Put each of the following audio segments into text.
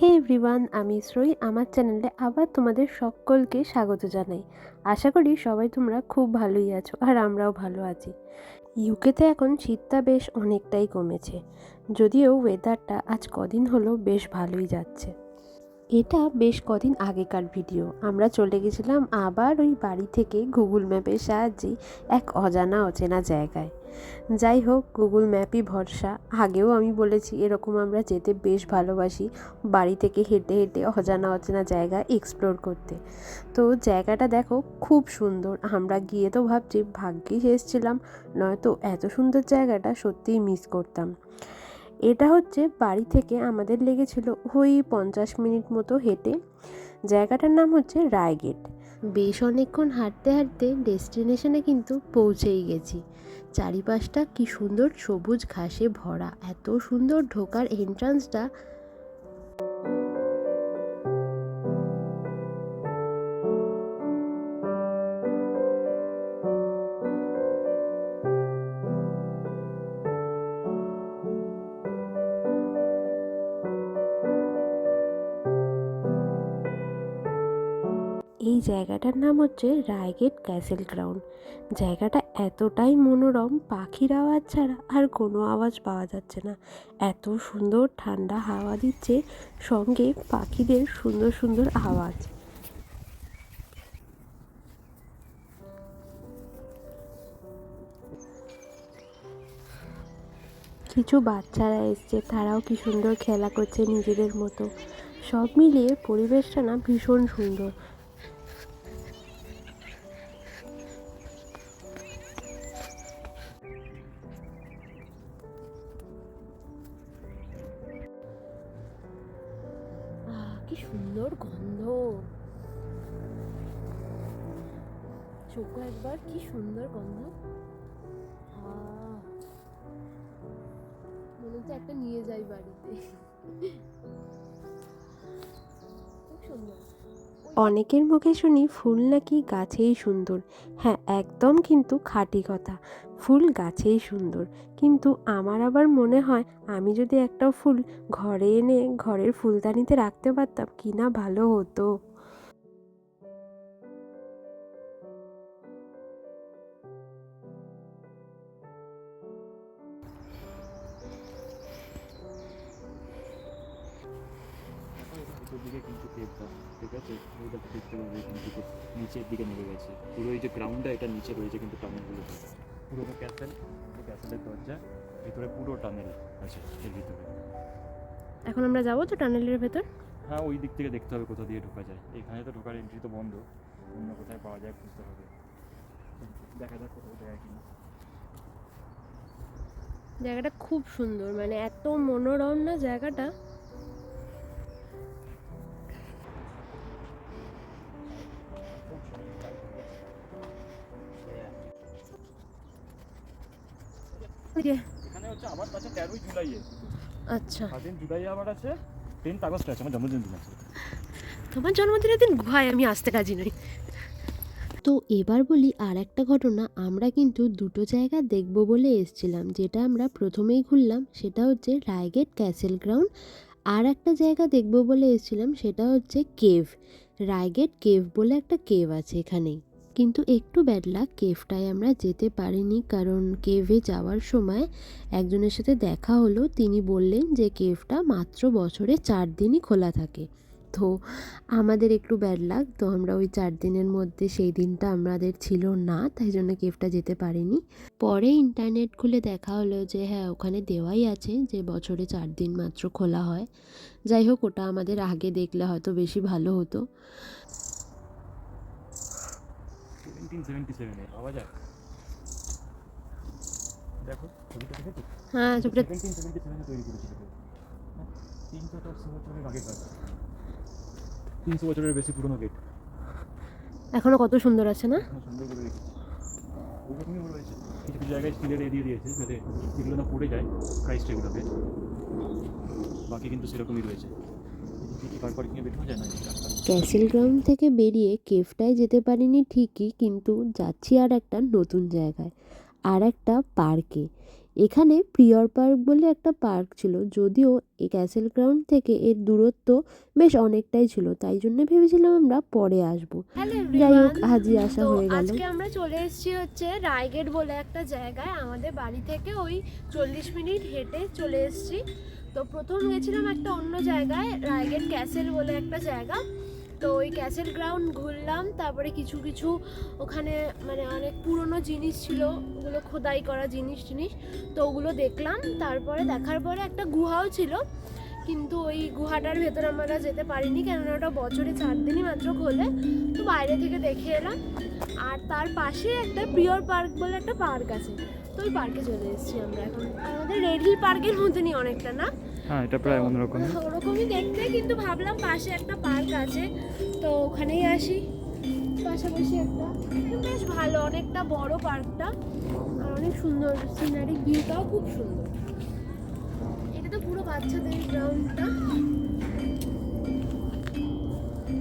হে everyone, আমি শ্রী আমার চ্যানেলে আবার তোমাদের সকলকে স্বাগত জানাই। আশা করি সবাই তোমরা খুব ভালোই আছো আর আমরাও ভালো আছি। ইউকেতে এখন শীতটা বেশ অনেকটাই কমেছে। যদিও ওয়েদারটা আজ কদিন হলো বেশ ভালোই যাচ্ছে। এটা বেশ কদিন আগেকার ভিডিও। আমরা চলে গেছিলাম আবার ওই বাড়ি থেকে গুগল ম্যাপের সাহায্যে এক অজানা অচেনা জায়গায়। যাই হোক গুগল ম্যাপই ভরসা। আগেও আমি বলেছি, এরকম আমরা যেতে বেশ ভালোবাসি বাড়ি থেকে হেঁটে হেঁটে অজানা অচেনা জায়গা এক্সপ্লোর করতে। তো জায়গাটা দেখো খুব সুন্দর। আমরা গিয়ে তো ভাবছি ভাগ্যিস এসেছিলাম। নয়তো এত সুন্দর জায়গাটা সত্যিই মিস করতাম। এটা হচ্ছে বাড়ি থেকে আমাদের লেগেছিল ওই পঞ্চাশ মিনিট মতো হেঁটে। জায়গাটার নাম হচ্ছে রায়গেট। বেশ অনেকক্ষণ হাঁটতে হাঁটতে ডেস্টিনেশনে কিন্তু পৌঁছেই গেছি। চারিপাশটা কি সুন্দর সবুজ ঘাসে ভরা, এত সুন্দর ঢোকার এন্ট্রান্সটা এই জায়গাটার নাম হচ্ছে রায়গেট ক্যাসেল গ্রাউন্ড। জায়গাটা এতটাই মনোরম, পাখির আওয়াজ ছাড়া আর কোনো আওয়াজ পাওয়া যাচ্ছে না। এত সুন্দর ঠান্ডা হাওয়া দিচ্ছে, সঙ্গে পাখিদের সুন্দর সুন্দর আওয়াজ। কিছু বাচ্চারা এসছে, তারাও কি সুন্দর খেলা করছে নিজেদের মতো। সব মিলিয়ে পরিবেশটা না ভীষণ সুন্দর। সুন্দর গন্ধ। চোখো একবার কি সুন্দর গন্ধ। মনে হচ্ছে একটা নিয়ে যাই বাড়িতে। খুব সুন্দর। অনেকের মুখে শুনি ফুল নাকি গাছেই সুন্দর। হ্যাঁ একদম কিন্তু খাঁটি কথা। ফুল গাছেই সুন্দর। কিন্তু আমার আবার মনে হয় আমি যদি একটা ফুল ঘরে এনে ঘরের ফুলদানিতে রাখতে পারতাম, কি না ভালো হতো। দিকে কিন্তু কেভটা ঠিক আছে? ওইটা দেখতে পাবে কিন্তু নিচের দিকে নেমে গেছে। পুরো এই যে গ্রাউন্ডটা এটা নিচে রয়েছে কিন্তু টানেলগুলো পুরো ক্যাসেল ক্যাসেলের দরজা ভিতরে পুরো টানেল আছে এর ভিতরে। এখন আমরা যাব তো টানেলের ভেতর? হ্যাঁ ওই দিক থেকে দেখতে হবে কোথা দিয়ে ঢোকা যায়। এখানে তো ঢোকার এন্ট্রি তো বন্ধ অন্য কোথায় পাওয়া যায় খুঁজতে হবে। দেখা যাক কোথাও যায় কিনা। জায়গাটা খুব সুন্দর মানে এত মনোরম না জায়গাটা। এখানে হচ্ছে আমার কাছে তেরোই জুলাইয়ে আচ্ছা। থার্টিন জুলাই আবার আছে টেন্থ আগস্ট আছে আমার জন্মদিন দিন আছে। তোমার জন্মদিনের দিন গুহায় আমি আসতে কাজী নই। তো এবার বলি আর একটা ঘটনা আমরা কিন্তু দুটো জায়গা দেখব বলে এসেছিলাম যেটা আমরা প্রথমেই ঘুরলাম সেটা হচ্ছে রায়গেট ক্যাসেল গ্রাউন্ড। আর একটা জায়গা দেখব বলে এসেছিলাম সেটা হচ্ছে কেভ রায়গেট কেভ বলে একটা কেভ আছে এখানেই। কিন্তু একটু ব্যাড লাক কেভটায় আমরা যেতে পারিনি কারণ কেভে যাওয়ার সময় একজনের সাথে দেখা হলো। তিনি বললেন যে কেভটা মাত্র বছরে চার দিনই খোলা থাকে। তো আমাদের একটু ব্যাড লাগ তো আমরা ওই চার দিনের মধ্যে সেই দিনটা আমাদের ছিল না, তাই জন্য কেভটা যেতে পারিনি। পরে ইন্টারনেট খুলে দেখা হলো যে হ্যাঁ ওখানে দেওয়াই আছে যে বছরে চার দিন মাত্র খোলা হয়। যাই হোক, ওটা আমাদের আগে দেখলে হয়তো বেশি ভালো হতো। সেভেন্টি সেভেনে যায়? দেখো ছবিটা দেখেছ? হ্যাঁ ছবিটা সেভেন্টি সেভেনে তৈরি করেছিল তিনশো চারশো বছরের কাজ তিনশো বছরের বেশি পুরনো গেট। এখনও কত সুন্দর আছে না? সুন্দর করে রেখেছে। ওরকমই রয়েছে কিছু কিছু জায়গায় স্টিলের এরিয়া দিয়েছে যাতে এগুলো না পড়ে যায় ক্রাইস্ট এগুলোকে বাকি কিন্তু সেরকমই রয়েছে। ক্যাসেল গ্রাউন্ড থেকে বেরিয়ে কেভটায় যেতে পারিনি ঠিকই কিন্তু যাচ্ছি আর একটা নতুন জায়গায় আর একটা পার্কে। এখানে প্রিয়র পার্ক বলে একটা পার্ক ছিল যদিও এই ক্যাসেল গ্রাউন্ড থেকে এর দূরত্ব বেশ অনেকটাই ছিল তাই জন্য ভেবেছিলাম আমরা পরে আসব। যাই হোক হাজি আসা হয়ে গেল। আজকে আমরা চলে এসেছি হচ্ছে রায়গেট বলে একটা জায়গায়। আমাদের বাড়ি থেকে ওই চল্লিশ মিনিট হেঁটে চলে এসেছি। তো প্রথম গেছিলাম একটা অন্য জায়গায়, রায়গেট ক্যাসেল বলে একটা জায়গা। তো ওই ক্যাসেল গ্রাউন্ড ঘুরলাম, তারপরে কিছু কিছু ওখানে মানে অনেক পুরনো জিনিস ছিল, ওগুলো খোদাই করা জিনিস টিনিস তো ওগুলো দেখলাম। তারপরে দেখার পরে একটা গুহাও ছিল। কিন্তু ওই গুহাটার ভেতর আমরা যেতে পারিনি কেননা ওটা বছরে চার দিনই মাত্র খোলে। তো বাইরে থেকে দেখে এলাম। আর তার পাশে একটা প্রিয়র পার্ক বলে একটা পার্ক আছে। তো ওই পার্কে চলে এসেছি আমরা এখন। আমাদের রেড হিল পার্কের মতনই অনেকটা না? হ্যাঁ এটা প্রায় অন্যরকম ওরকমই দেখতে কিন্তু ভাবলাম পাশে একটা পার্ক আছে। তো ওখানেই আসি। পাশাপাশি একটা বেশ ভালো অনেকটা বড় পার্কটা। আর অনেক সুন্দর সিনারি ভিউটাও খুব সুন্দর। পুরো বাচ্চাদের গ্রাউন্ডটা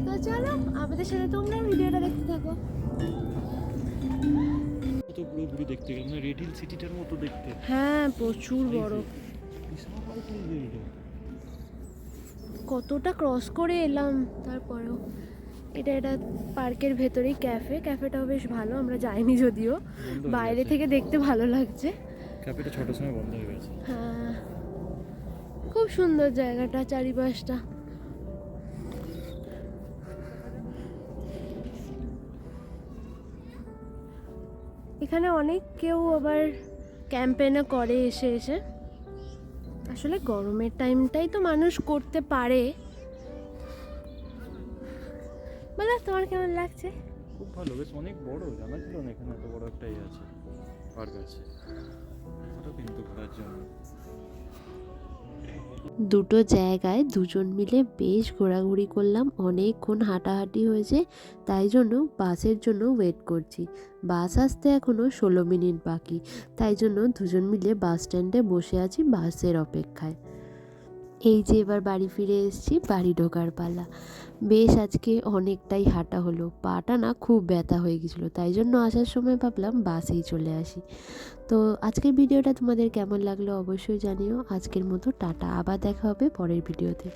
তো চলো আমাদের সাথে তোমরা ভিডিওটা দেখতে থাকো। কত পুরোপুরি দেখতে গেলাম না রেড সিটিটার মতো দেখতে। হ্যাঁ প্রচুর বড়। কতটা ক্রস করে এলাম তারপরেও। এটা এটা পার্কের ভেতরেই ক্যাফে ক্যাফেটাও বেশ ভালো আমরা যাইনি যদিও। বাইরে থেকে দেখতে ভালো লাগছে। ক্যাফেটা ছটার সময় বন্ধ হয়ে গেছে। হ্যাঁ। খুব সুন্দর জায়গাটা, চারিপাশটা। এখানে অনেক কেউ আবার ক্যাম্পেনও করে এসে এসে। আসলে গরমের টাইমটাই তো মানুষ করতে পারে। বলো, তোমার কেমন লাগছে? খুব ভালো, বেশ অনেক বড় জানা ছিল না এখানে এত বড় একটা ইয়ে আছে পার্ক আছে। কিন্তু ঘোরার জন্য। দুটো জায়গায় দুজন মিলে বেশ ঘোরাঘুরি করলাম। অনেকক্ষণ হাঁটাহাঁটি হয়েছে, তাই জন্য বাসের জন্য ওয়েট করছি। বাস আসতে এখনও ষোলো মিনিট বাকি, তাই জন্য দুজন মিলে বাস স্ট্যান্ডে বসে আছি বাসের অপেক্ষায়। এই যে এবার বাড়ি ফিরে এসেছি, বাড়ি ঢোকার পালা। বেশ আজকে অনেকটাই হাঁটা হলো। পাটা না খুব ব্যথা হয়ে গেছিল, তাই জন্য আসার সময় ভাবলাম বাসেই চলে আসি। তো আজকের ভিডিওটা তোমাদের কেমন লাগল অবশ্যই জানিও। আজকের মতো টাটা, আবার দেখা হবে পরের ভিডিওতে।